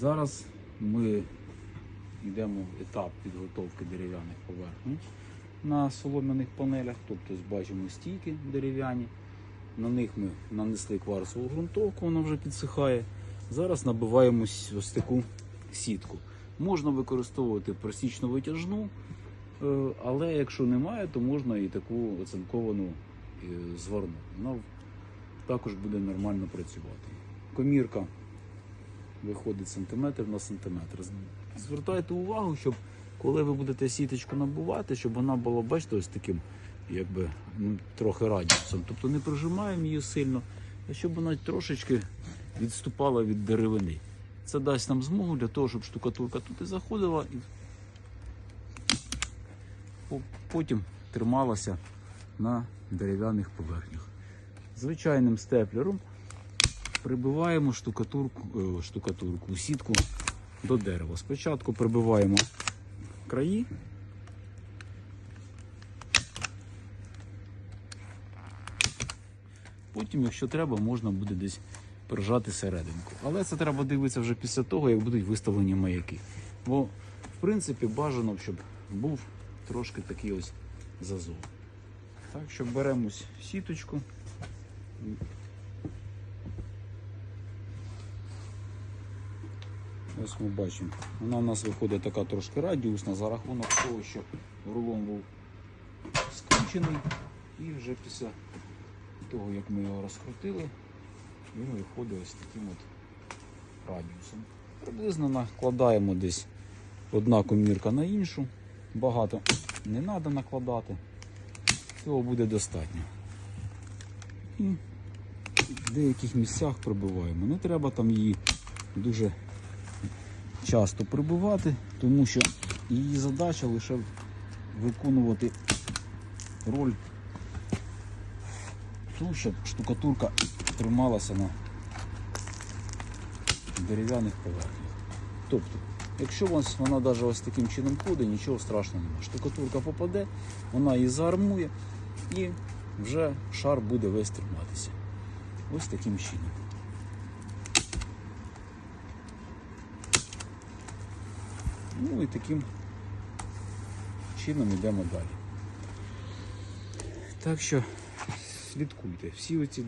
Зараз ми йдемо в етап підготовки дерев'яних поверхень на солом'яних панелях. Тобто бачимо стійки дерев'яні. На них ми нанесли кварцеву ґрунтовку, вона вже підсихає. Зараз набиваємо ось таку сітку. Можна використовувати просічно витяжну, е, але якщо немає, то можна і таку оцинковану е, зварну. Вона також буде нормально працювати. Комірка виходить сантиметр на сантиметр. Звертайте увагу, щоб коли ви будете сіточку набувати, щоб вона була, бачите, ось таким, якби ну, трохи радіусом. Тобто не прижимаємо її сильно, а щоб вона трошечки відступала від деревини. Це дасть нам змогу для того, щоб штукатурка тут і заходила і потім трималася на дерев'яних поверхнях. Звичайним степлером прибиваємо штукатурку, е, штукатурку, сітку до дерева. Спочатку прибиваємо краї. Потім, якщо треба, можна буде десь прижати серединку. Але це треба дивитися вже після того, як будуть виставлені маяки. Бо, в принципі, бажано, щоб був трошки такий ось зазор. Так що беремось сіточку. Ось ми бачимо. Вона у нас виходить така трошки радіусна за рахунок того, що рулон був скручений. І вже після того, як ми його розкрутили, він виходить ось таким от радіусом. Приблизно накладаємо десь одна комірка на іншу. Багато не треба накладати. Цього буде достатньо. І в деяких місцях прибиваємо. Не треба там її дуже часто прибивати, тому що її задача лише виконувати роль ту, щоб штукатурка трималася на дерев'яних поверхнях. Тобто, якщо вона навіть ось таким чином ходить, нічого страшного немає. Штукатурка попаде, вона її заармує і вже шар буде весь триматися. Ось таким чином. Ну і таким чином йдемо далі. Так що слідкуйте. Всі оці